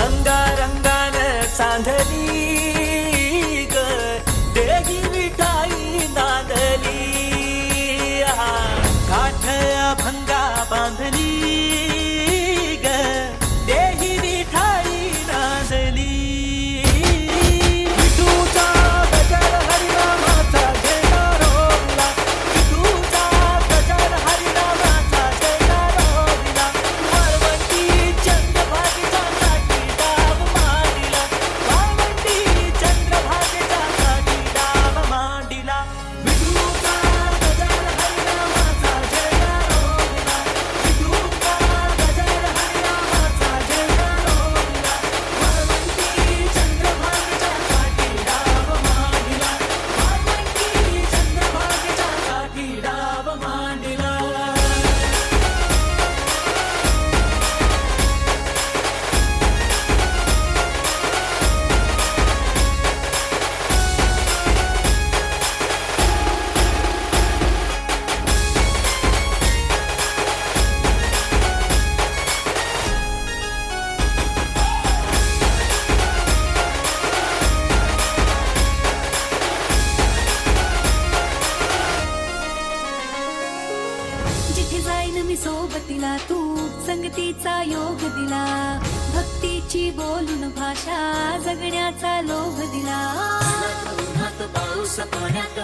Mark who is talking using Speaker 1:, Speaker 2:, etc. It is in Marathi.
Speaker 1: अंगारंगान सांधली ग. देही विठाई नादली. काठ भंगा बांधली.
Speaker 2: मी सोबतीला तू संगतीचा योग दिला. भक्तीची बोलून भाषा जगण्याचा लोभ दिला.
Speaker 3: पाऊस पाण्यात